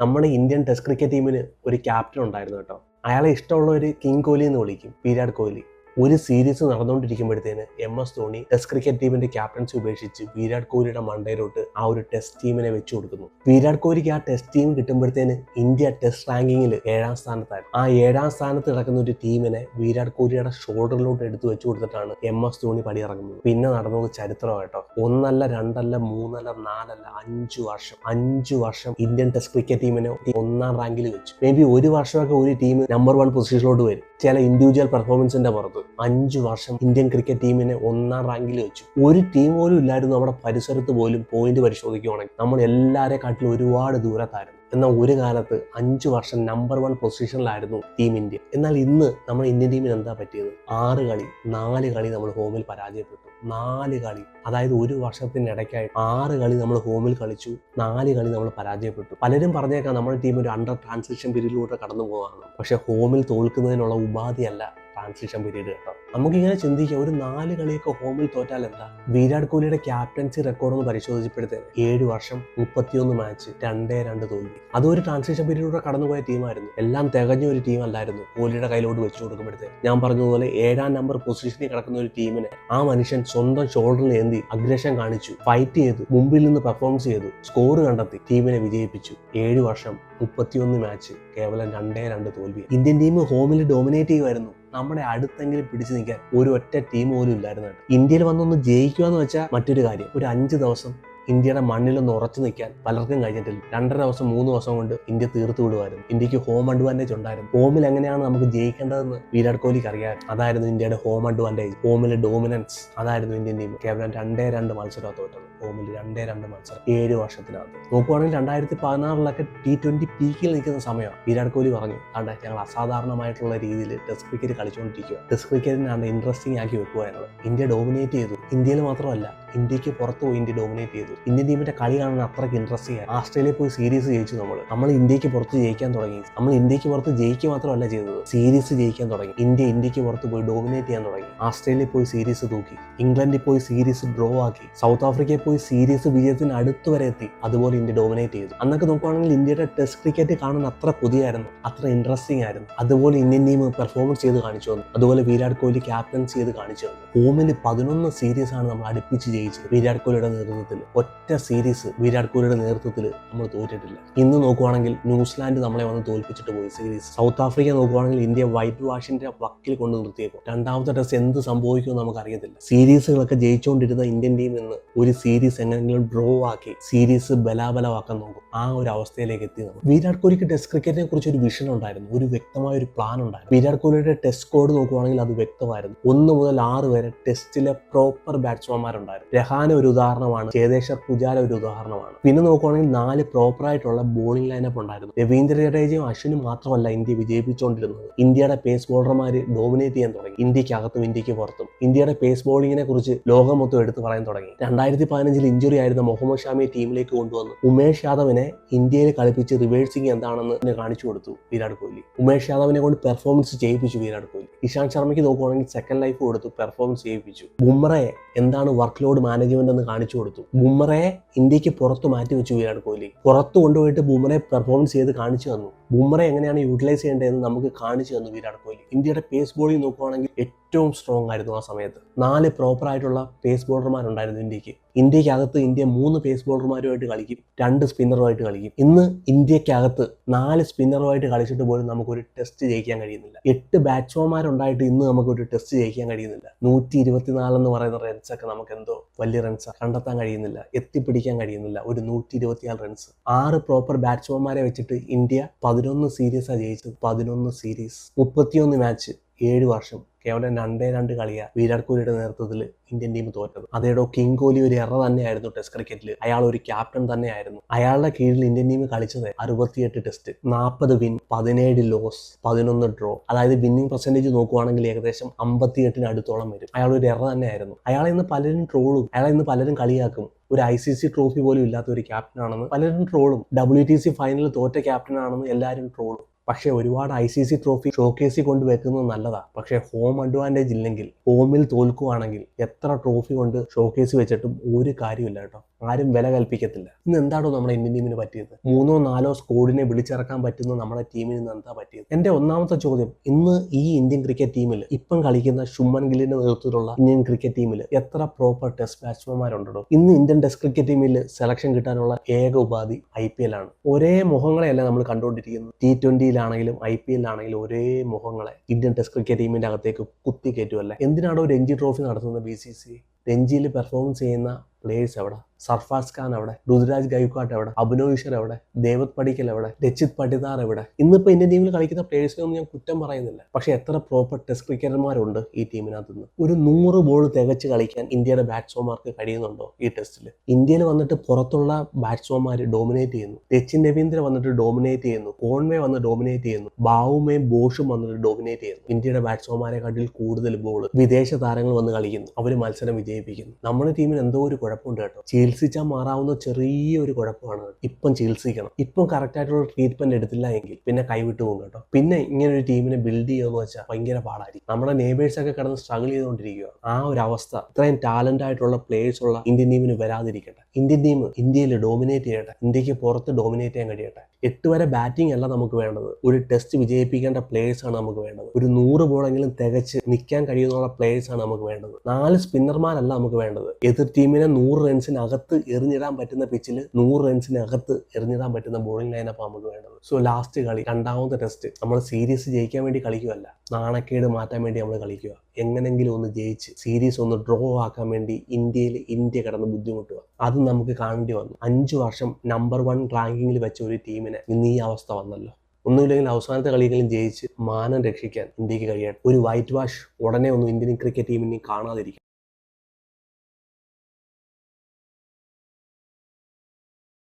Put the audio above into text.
നമ്മുടെ Indian test cricket ടീമിന് ഒരു ക്യാപ്റ്റൻ ഉണ്ടായിരുന്നു കേട്ടോ. അയാളെ ഇഷ്ടമുള്ള ഒരു കിങ് കോഹ്ലി എന്ന് വിളിക്കും വിരാട് കോഹ്ലി. ഒരു series നടന്നുകൊണ്ടിരിക്കുമ്പോഴത്തേന് M S Dhoni test cricket ടീമിന്റെ ക്യാപ്റ്റൻസി ഉപേക്ഷിച്ച് വിരാട് കോഹ്ലിയുടെ മണ്ടയിലോട്ട് ആ ഒരു ടെസ്റ്റ് ടീമിനെ വെച്ചു കൊടുക്കുന്നു. വിരാട് കോഹ്ലിക്ക് ആ ടെസ്റ്റ് ടീം കിട്ടുമ്പോഴത്തേന് ഇന്ത്യ ടെസ്റ്റ് റാങ്കിങ്ങിൽ ഏഴാം സ്ഥാനത്തായിരുന്നു. ആ ഏഴാം സ്ഥാനത്ത് കിടക്കുന്ന ഒരു ടീമിനെ വിരാട് കോഹ്ലിയുടെ ഷോൾഡറിലോട്ട് എടുത്തു വെച്ചു കൊടുത്തിട്ടാണ് എം എസ് ധോണി പടിയിറങ്ങുന്നത്. പിന്നെ നടന്നത് ചരിത്രം കേട്ടോ. ഒന്നല്ല രണ്ടല്ല മൂന്നല്ല നാലല്ല അഞ്ചു വർഷം അഞ്ചു വർഷം ഇന്ത്യൻ ടെസ്റ്റ് ക്രിക്കറ്റ് ടീമിനെ ഒന്നാം റാങ്കിൽ വെച്ചു. മേ ബി ഒരു വർഷമൊക്കെ ഒരു ടീം നമ്പർ വൺ പൊസിഷനിലോട്ട് വരും. ചില ഇൻഡിവിജ്വൽ പെർഫോമൻസിന്റെ പുറത്ത് അഞ്ചു വർഷം ഇന്ത്യൻ ക്രിക്കറ്റ് ടീമിനെ ഒന്നാം റാങ്കിൽ വെച്ചു. ഒരു ടീം പോലും ഇല്ലായിരുന്നു നമ്മുടെ പരിസരത്ത് പോലും പോയിന്റ് പരിശോധിക്കുവാണെങ്കിൽ. നമ്മൾ എല്ലാരെ കാട്ടിലും ഒരുപാട് ദൂരത്തായിരുന്നു. എന്നാൽ ഒരു കാലത്ത് അഞ്ചു വർഷം നമ്പർ വൺ പൊസിഷനിലായിരുന്നു ടീം ഇന്ത്യ. എന്നാൽ ഇന്ന് നമ്മുടെ ഇന്ത്യൻ ടീമിന് എന്താ പറ്റിയത്? ആറ് കളി നാല് കളി നമ്മൾ ഹോമിൽ പരാജയപ്പെട്ടു. നാല് കളി. അതായത് ഒരു വർഷത്തിനിടയ്ക്കായി ആറ് കളി നമ്മൾ ഹോമിൽ കളിച്ചു നാല് കളി നമ്മൾ പരാജയപ്പെട്ടു. പലരും പറഞ്ഞേക്കാം നമ്മുടെ ടീം ഒരു അണ്ടർ ട്രാൻസിഷൻ പീരീഡിലൂടെ കടന്നു പോകാമെന്ന് പക്ഷെ ഹോമിൽ തോൽക്കുന്നതിനുള്ള ഉപാധിയല്ല. ട്രാൻസിഷൻ പീരീഡ് കേട്ടോ. നമുക്കിങ്ങനെ ചിന്തിക്കാം ഒരു നാല് കളിയൊക്കെ ഹോമിൽ തോറ്റാൽ എന്താ? വിരാട് കോഹ്ലിയുടെ ക്യാപ്റ്റൻസി റെക്കോർഡ് ഒന്ന് പരിശോധിച്ചപ്പോഴത്തേന് ഏഴ് വർഷം മുപ്പത്തിയൊന്ന് മാച്ച് രണ്ടേ രണ്ട് തോൽവി. അതൊരു ട്രാൻസിഷൻ പീരീഡിലൂടെ കടന്നുപോയ ടീമായിരുന്നു എല്ലാം തികഞ്ഞ ഒരു ടീം അല്ലായിരുന്നു കോഹ്ലിയുടെ കയ്യിലോട്ട് വെച്ചു കൊടുക്കുമ്പോഴത്തേക്ക് ഞാൻ പറഞ്ഞതുപോലെ ഏഴാം നമ്പർ പൊസിഷനിൽ കിടക്കുന്ന ഒരു ടീമിനെ ആ മനുഷ്യൻ സ്വന്തം ഷോൾഡറിൽ ഏന്തി അഗ്രഷൻ കാണിച്ചു ഫൈറ്റ് ചെയ്തു മുമ്പിൽ നിന്ന് പെർഫോംസ് ചെയ്തു സ്കോർ കണ്ടെത്തി ടീമിനെ വിജയിപ്പിച്ചു. ഏഴ് വർഷം മുപ്പത്തിയൊന്ന് മാച്ച് കേവലം രണ്ടേ രണ്ട് തോൽവി. ഇന്ത്യൻ ടീം ഹോമിൽ ഡോമിനേറ്റ് ചെയ്യുമായിരുന്നു. നമ്മുടെ അടുത്തെങ്കിലും പിടിച്ചു നിൽക്കാൻ ഒരു ഒറ്റ ടീം പോലും ഇല്ലായിരുന്നു ഇന്ത്യയിൽ വന്നൊന്ന് ജയിക്കുക എന്ന് വെച്ചാൽ മറ്റൊരു കാര്യം. ഒരു അഞ്ച് ദിവസം ഇന്ത്യയുടെ മണ്ണിലൊന്ന് ഉറച്ചു നിൽക്കാൻ പലർക്കും കഴിഞ്ഞിട്ടില്ല. രണ്ടര ദിവസം മൂന്ന് ദിവസം കൊണ്ട് ഇന്ത്യ തീർത്തു വിടുമായിരുന്നു ഇന്ത്യയ്ക്ക് ഹോം അഡ്വാന്റേജ് ഉണ്ടായിരുന്നു. ഹോമിൽ എങ്ങനെയാണ് നമുക്ക് ജയിക്കേണ്ടതെന്ന് വിരാട് കോഹ്ലിക്ക് അറിയാം. അതായിരുന്നു ഇന്ത്യയുടെ ഹോം അഡ്വാന്റേജ് ഹോമിലെ ഡോമിനൻസ് അതായിരുന്നു ഇന്ത്യൻ ടീം കേവലം രണ്ടേ രണ്ട് മത്സരം തോറ്റത്. ഹോമിൽ രണ്ടേ രണ്ട് മത്സരം ഏഴ് വർഷത്തിനകത്ത്. നോക്കുവാണെങ്കിൽ രണ്ടായിരത്തി പതിനാറിലൊക്കെ ടി ട്വന്റി പീക്കിൽ നിൽക്കുന്ന സമയമാണ് വിരാട് കോഹ്ലി പറഞ്ഞു കണ്ട ഞങ്ങൾ അസാധാരണമായിട്ടുള്ള രീതിയിൽ ടെസ്റ്റ് ക്രിക്കറ്റ് കളിച്ചുകൊണ്ടിരിക്കുക ടെസ്റ്റ് ക്രിക്കറ്റിനാണ് ഇൻട്രസ്റ്റിംഗ് ആക്കി വെക്കുക ഞങ്ങൾ. ഇന്ത്യ ഡോമിനേറ്റ് ചെയ്തു. ഇന്ത്യയിൽ മാത്രമല്ല ഇന്ത്യയ്ക്ക് പുറത്ത് പോയി ഇന്ത്യ ഡോമിനേറ്റ് ചെയ്തു. ഇന്ത്യൻ ടീമിന്റെ കളി കാണാൻ അത്രയ്ക്ക് ഇൻട്രസ്റ്റിംഗ് ആയി ആസ്ട്രേലിയ പോയി സീരീസ് ജയിച്ചു നമ്മൾ. നമ്മൾ ഇന്ത്യയ്ക്ക് പുറത്ത് ജയിക്കാൻ തുടങ്ങി. നമ്മൾ ഇന്ത്യയ്ക്ക് പുറത്ത് ജയിക്കുക മാത്രമല്ല ചെയ്തത് സീരീസ് ജയിക്കാൻ തുടങ്ങി. ഇന്ത്യ ഇന്ത്യയ്ക്ക് പുറത്ത് പോയി ഡോമിനേറ്റ് ചെയ്യാൻ തുടങ്ങി. ആസ്ട്രേലിയ പോയി സീരീസ് തൂക്കി. ഇംഗ്ലണ്ടിൽ പോയി സീരീസ് ഡ്രോ ആക്കി. സൗത്ത് ആഫ്രിക്കയിൽ പോയി സീരീസ് വിജയത്തിന് അടുത്ത് വരെ എത്തി. അതുപോലെ ഇന്ത്യ ഡോമിനേറ്റ് ചെയ്തു. അന്നൊക്കെ നോക്കുവാണെങ്കിൽ ഇന്ത്യയുടെ ടെസ്റ്റ് ക്രിക്കറ്റ് കാണുന്ന അത്ര പുതിയായിരുന്നു അത്ര ഇൻട്രസ്റ്റിംഗ് ആയിരുന്നു. അതുപോലെ ഇന്ത്യൻ ടീം പെർഫോമൻസ് ചെയ്ത് കാണിച്ചു തന്നു. അതുപോലെ വിരാട് കോഹ്ലി ക്യാപ്റ്റൻസി ചെയ്ത് കാണിച്ചു തന്നു. ഹോമിൽ പതിനൊന്ന് സീരീസ് ആണ് നമ്മൾ അടുപ്പിച്ച് ജയിച്ചത്. വിരാട് കോഹ്ലിയുടെ നേതൃത്വത്തിൽ. ഒറ്റ സീരീസ് വിരാട് കോഹ്ലിയുടെ നേതൃത്വത്തിൽ നമ്മൾ തോറ്റിട്ടില്ല. ഇന്ന് നോക്കുവാണെങ്കിൽ ന്യൂസിലാൻഡ് നമ്മളെ വന്ന് തോൽപ്പിച്ചിട്ട് പോയി സീരീസ് സൗത്ത് ആഫ്രിക്ക നോക്കുവാണെങ്കിൽ ഇന്ത്യ വൈറ്റ് വാഷിന്റെ വക്കിൽ കൊണ്ട് നിർത്തിയപ്പോൾ രണ്ടാമത്തെ ടെസ്റ്റ് എന്ത് സംഭവിക്കുമെന്ന് നമുക്ക് അറിയത്തില്ല സീരീസുകളൊക്കെ ജയിച്ചുകൊണ്ടിരുന്ന ഇന്ത്യൻ ടീം ഇന്ന് ഒരു സീരീസ് എങ്ങനെയെങ്കിലും ഡ്രോ ആക്കി സീരീസ് ബലാബലമാക്കാൻ നോക്കും. ആ ഒരു അവസ്ഥയിലേക്ക് എത്തി നമ്മൾ. വിരാട് കോഹ്ലിക്ക് ടെസ്റ്റ് ക്രിക്കറ്റിനെ കുറിച്ച് ഒരു വിഷൻ ഉണ്ടായിരുന്നു. ഒരു വ്യക്തമായ ഒരു പ്ലാൻ ഉണ്ടായിരുന്നു. വിരാട് കോഹ്ലിയുടെ ടെസ്റ്റ് കോഡ് നോക്കുവാണെങ്കിൽ അത് വ്യക്തമായിരുന്നു. ഒന്ന് മുതൽ ആറ് വരെ ടെസ്റ്റിലെ പ്രോപ്പർ ബാറ്റ്സ്മാൻമാരുണ്ടായിരുന്നു രഹാന ഒരു ഉദാഹരണമാണ് ചേതേശ്വർ പുജാര ഒരു ഉദാഹരണമാണ്. പിന്നെ നോക്കുവാണെങ്കിൽ നാല് പ്രോപ്പർ ആയിട്ടുള്ള ബോളിംഗ് ലൈനപ്പ് ഉണ്ടായിരുന്നു. രവീന്ദ്ര ജഡേജയും അശ്വിനും മാത്രമല്ല ഇന്ത്യ വിജയിപ്പിച്ചുകൊണ്ടിരുന്നത്. ഇന്ത്യയുടെ പേസ് ബോളർമാര് ഡോമിനേറ്റ് ചെയ്യാൻ തുടങ്ങി. ഇന്ത്യയ്ക്ക് അകത്തും ഇന്ത്യയ്ക്ക് പുറത്തും. ഇന്ത്യയുടെ പേസ് ബോളിങ്ങിനെ കുറിച്ച് ലോകം മൊത്തം എടുത്തു പറയാൻ തുടങ്ങി. രണ്ടായിരത്തി പതിനഞ്ചിൽ ഇഞ്ചുറി ആയിരുന്ന മുഹമ്മദ് ഷാമിയെ ടീമിലേക്ക് കൊണ്ടുവന്നു. ഉമേഷ് യാദവിനെ ഇന്ത്യയിൽ കളിപ്പിച്ച് റിവേഴ്സിംഗ് എന്താണെന്ന് കാണിച്ചു കൊടുത്തു വിരാട് കോഹ്ലി. ഉമേഷ് യാദവിനെ കൊണ്ട് പെർഫോമൻസ് ചെയ്യിപ്പിച്ചു വിരാട് കോഹ്ലി. ഇഷാന്ത് ശർമ്മയ്ക്ക് നോക്കുവാണെങ്കിൽ സെക്കൻഡ് ലൈഫ് കൊടുത്തു പെർഫോമൻസ് ചെയ്യിപ്പിച്ചു. ബുംറയെ എന്താണ് വർക്ക് ലോഡ് മാനേജ്മെന്റ് എന്ന് കാണിച്ചു കൊടുത്തു. ബുംറയെ ഇന്ത്യയ്ക്ക് പുറത്ത് മാറ്റി വെച്ചു വിരാട് കോഹ്ലി. പുറത്ത് കൊണ്ടുപോയിട്ട് ബുംറയെ പെർഫോമൻസ് ചെയ്ത് കാണിച്ചു തന്നു. ബുംറ എങ്ങനെയാണ് യൂട്ടിലൈസ് ചെയ്യേണ്ടതെന്ന് നമുക്ക് കാണിച്ചു തന്നു വിരാട് കോഹ്ലി. ഇന്ത്യയുടെ പേസ് ബോളിംഗ് നോക്കുവാണെങ്കിൽ ഏറ്റവും സ്ട്രോങ് ആയിരുന്നു ആ സമയത്ത്. നാല് പ്രോപ്പർ ആയിട്ടുള്ള പേസ് ബോളർമാരുണ്ടായിരുന്നു ഇന്ത്യയ്ക്ക്. ഇന്ത്യക്കകത്ത് ഇന്ത്യ മൂന്ന് പേസ് ബോളർമാരുമായിട്ട് കളിക്കും രണ്ട് സ്പിന്നറുമായിട്ട് കളിക്കും. ഇന്ന് ഇന്ത്യക്കകത്ത് നാല് സ്പിന്നറുമായിട്ട് കളിച്ചിട്ട് പോലും നമുക്കൊരു ടെസ്റ്റ് ജയിക്കാൻ കഴിയുന്നില്ല. എട്ട് ബാറ്റ്സ്മാൻമാരുണ്ടായിട്ട് ഇന്ന് നമുക്കൊരു ടെസ്റ്റ് ജയിക്കാൻ കഴിയുന്നില്ല. നൂറ്റി എന്ന് പറയുന്ന റൺസ് ഒക്കെ നമുക്ക് എന്തോ വലിയ റൺസ് കണ്ടെത്താൻ കഴിയുന്നില്ല എത്തിപ്പിടിക്കാൻ കഴിയുന്നില്ല. ഒരു നൂറ്റി റൺസ് ആറ് പ്രോപ്പർ ബാറ്റ്സ്മാൻമാരെ വെച്ചിട്ട് ഇന്ത്യ പതിനൊന്ന് സീരീസാണ് ജയിച്ചത്. പതിനൊന്ന് സീരീസ് മുപ്പത്തിയൊന്ന് മാച്ച് ഏഴ് വർഷം. കേവലം രണ്ടേ രണ്ട് കളിയാ വിരാട് കോഹ്ലിയുടെ നേതൃത്വത്തിൽ ഇന്ത്യൻ ടീം തോറ്റത്. അതേടോ കിങ് കോഹ്ലി ഒരു എറ തന്നെയായിരുന്നു ടെസ്റ്റ് ക്രിക്കറ്റിൽ അയാൾ ഒരു ക്യാപ്റ്റൻ തന്നെയായിരുന്നു. അയാളുടെ കീഴിൽ ഇന്ത്യൻ ടീം കളിച്ചത് അറുപത്തിയെട്ട് ടെസ്റ്റ് നാൽപ്പത് വിൻ പതിനേഴ് ലോസ് പതിനൊന്ന് ഡ്രോ അതായത് വിന്നിംഗ് പെർസെന്റേജ് നോക്കുവാണെങ്കിൽ ഏകദേശം അമ്പത്തിയെട്ടിന് അടുത്തോളം വരും. അയാൾ ഒരു എറ തന്നെയായിരുന്നു. അയാളെ ഇന്ന് പലരും ട്രോളും അയാളെ ഇന്ന് പലരും കളിയാക്കും. ഒരു ഐ സി സി ട്രോഫി പോലും ഇല്ലാത്ത ഒരു ക്യാപ്റ്റൻ ആണെന്ന്. പലരും ട്രോളും ഡബ്ല്യു ടി സി ഫൈനലിൽ തോറ്റ ക്യാപ്റ്റൻ ആണെന്ന് എല്ലാവരും ട്രോളും പക്ഷേ ഒരുപാട് ഐ സി സി ട്രോഫി ഷോക്കേസിൽ കൊണ്ട് വെക്കുന്നത് നല്ലതാ. പക്ഷേ ഹോം അഡ്വാന്റേജ് ഇല്ലെങ്കിൽ ഹോമിൽ തോൽക്കുവാണെങ്കിൽ എത്ര ട്രോഫി കൊണ്ട് ഷോക്കേസ് വെച്ചിട്ടും ഒരു കാര്യമില്ല കേട്ടോ. ആരും വില കൽപ്പിക്കത്തില്ല. ഇന്ന് എന്താണോ നമ്മുടെ ഇന്ത്യൻ ടീമിന് പറ്റിയത്? മൂന്നോ നാലോ സ്കോഡിനെ വിളിച്ചിറക്കാൻ പറ്റുന്ന നമ്മുടെ ടീമിന് ഇന്ന് എന്താ പറ്റിയത്? എന്റെ ഒന്നാമത്തെ ചോദ്യം ഇന്ന് ഈ ഇന്ത്യൻ ക്രിക്കറ്റ് ടീമിൽ ഇപ്പം കളിക്കുന്ന ശുമൻ ഗില്ലിന്റെ നേതൃത്വത്തിലുള്ള ഇന്ത്യൻ ക്രിക്കറ്റ് ടീമിൽ എത്ര പ്രോപ്പർ ടെസ്റ്റ് ബാറ്റ്സ്മാൻമാരുണ്ടോ ഇന്ന് ഇന്ത്യൻ ടെസ്റ്റ് ക്രിക്കറ്റ് ടീമിൽ സെലക്ഷൻ കിട്ടാനുള്ള ഏക ഉപാധി ഐ പി എൽ ആണ്. ഒരേ മുഖങ്ങളെയല്ല നമ്മൾ കണ്ടുകൊണ്ടിരിക്കുന്നത്. ടി ട്വന്റിയിലാണെങ്കിലും ഐ പി എല്ലിലാണെങ്കിലും ഒരേ മുഖങ്ങളെ ഇന്ത്യൻ ടെസ്റ്റ് ക്രിക്കറ്റ് ടീമിന്റെ അകത്തേക്ക് കുത്തി കയറ്റുമല്ലേ എന്തിനാണോ രഞ്ജി ട്രോഫി നടത്തുന്നത് ബി സി സി? രഞ്ജിയിൽ പെർഫോമൻസ് ചെയ്യുന്ന പ്ലേയേഴ്സ് എവിടെ? സർഫാസ് ഖാൻ എവിടെ? ഋതുരാജ് ഗൈക്വാട്ട് എവിടെ? അഭിനോയിഷർ എവിടെ? ദേവത് പടിക്കൽ എവിടെ? രച്ചിത് പട്ടിദാർ എവിടെ? ഇന്നിപ്പോ ഇന്ത്യൻ ടീമിൽ കളിക്കുന്ന പ്ലേയേഴ്സിനെ ഒന്നും ഞാൻ കുറ്റം പറയുന്നില്ല. പക്ഷെ എത്ര പ്രോപ്പർ ടെസ്റ്റ് ക്രിക്കറ്റർമാരുണ്ട് ഈ ടീമിനകത്ത് നിന്ന് ഒരു നൂറ് ബോൾ തികച്ച് കളിക്കാൻ ഇന്ത്യയുടെ ബാറ്റ്സ്മാർക്ക് കഴിയുന്നുണ്ടോ ഈ ടെസ്റ്റിൽ ഇന്ത്യയിൽ വന്നിട്ട് പുറത്തുള്ള ബാറ്റ്സ്മാൻമാർ ഡോമിനേറ്റ് ചെയ്യുന്നു. രച്ചിൻ രവീന്ദ്ര വന്നിട്ട് ഡോമിനേറ്റ് ചെയ്യുന്നു. കോൺവേ വന്ന് ഡോമിനേറ്റ് ചെയ്യുന്നു. ബാവുമേയും ബോഷും വന്നിട്ട് ഡോമിനേറ്റ് ചെയ്യുന്നു. ഇന്ത്യയുടെ ബാറ്റ്സ്മാൻമാരെക്കാട്ടിൽ കൂടുതൽ ബോൾ വിദേശ താരങ്ങൾ വന്ന് കളിക്കുന്നു. അവർ മത്സരം വിജയിപ്പിക്കുന്നു. നമ്മുടെ ടീമിന് എന്തോ ഒരു കുഴപ്പമുണ്ട് കേട്ടോ. ചികിത്സിച്ചാൽ മാറാവുന്ന ചെറിയൊരു കുഴപ്പമാണ്. ഇപ്പം ചികിത്സിക്കണം. ഇപ്പം കറക്റ്റ് ആയിട്ടുള്ള ട്രീറ്റ്മെന്റ് എടുത്തില്ല എങ്കിൽ പിന്നെ കൈവിട്ടു പോകും കേട്ടോ. പിന്നെ ഇങ്ങനെ ഒരു ടീമിനെ ബിൽഡ് ചെയ്യുമെന്ന് വെച്ചാൽ ഭയങ്കര പാടായിരിക്കും. നമ്മുടെ നേബേഴ്സ് ഒക്കെ കിടന്ന് സ്ട്രഗിൾ ചെയ്തുകൊണ്ടിരിക്കുക ആ ഒരു അവസ്ഥ. ഇത്രയും ടാലന്റ് ആയിട്ടുള്ള പ്ലേയേഴ്സ് ഉള്ള ഇന്ത്യൻ ടീമിന് വരാതിരിക്കട്ടെ. ഇന്ത്യൻ ടീം ഇന്ത്യയിൽ ഡോമിനേറ്റ് ചെയ്യട്ടെ. ഇന്ത്യയ്ക്ക് പുറത്ത് ഡോമിനേറ്റ് ചെയ്യാൻ കഴിയട്ടെ. എട്ട് വരെ ബാറ്റിംഗ് അല്ല നമുക്ക് വേണ്ടത്. ഒരു ടെസ്റ്റ് വിജയിപ്പിക്കേണ്ട പ്ലേയേഴ്സ് ആണ് നമുക്ക് വേണ്ടത്. ഒരു നൂറ് ബോളെങ്കിലും തികച്ച് നിൽക്കാൻ കഴിയുന്നുള്ള പ്ലേയേഴ്സ് ആണ് നമുക്ക് വേണ്ടത്. നാല് സ്പിന്നർമാരല്ല നമുക്ക് വേണ്ടത്. എതിർ ടീമിനെ നൂറ് റൺസിനകത്ത് എറിഞ്ഞിടാൻ പറ്റുന്ന പിച്ചിൽ നൂറ് റൺസിനകത്ത് എറിഞ്ഞിടാൻ പറ്റുന്ന ബോളിംഗ് ലൈനപ്പ് നമുക്ക് വേണ്ടത്. സോ ലാസ്റ്റ് കളി രണ്ടാമത്തെ ടെസ്റ്റ് നമ്മൾ സീരീസ് ജയിക്കാൻ വേണ്ടി കളിക്കുകയല്ല നാണക്കേട് മാറ്റാൻ വേണ്ടി നമ്മൾ കളിക്കുക എങ്ങനെങ്കിലും ഒന്ന് ജയിച്ച് സീരീസ് ഒന്ന് ഡ്രോ ആക്കാൻ വേണ്ടി ഇന്ത്യയിൽ ഇന്ത്യ കടന്ന് ബുദ്ധിമുട്ടുക അത് നമുക്ക് കാണേണ്ടി വന്നു. അഞ്ചു വർഷം നമ്പർ വൺ റാങ്കിങ്ങിൽ വെച്ച ഒരു ടീമിന് ഇന്ന് ഈ അവസ്ഥ വന്നല്ലോ. ഒന്നുമില്ലെങ്കിൽ അവസാനത്തെ കളിയെങ്കിലും ജയിച്ച് മാനം രക്ഷിക്കാൻ ഇന്ത്യയ്ക്ക് കഴിയാൻ ഒരു വൈറ്റ് വാഷ് ഉടനെ ഒന്നും ഇന്ത്യൻ ക്രിക്കറ്റ് ടീമിനെ കാണാതിരിക്കും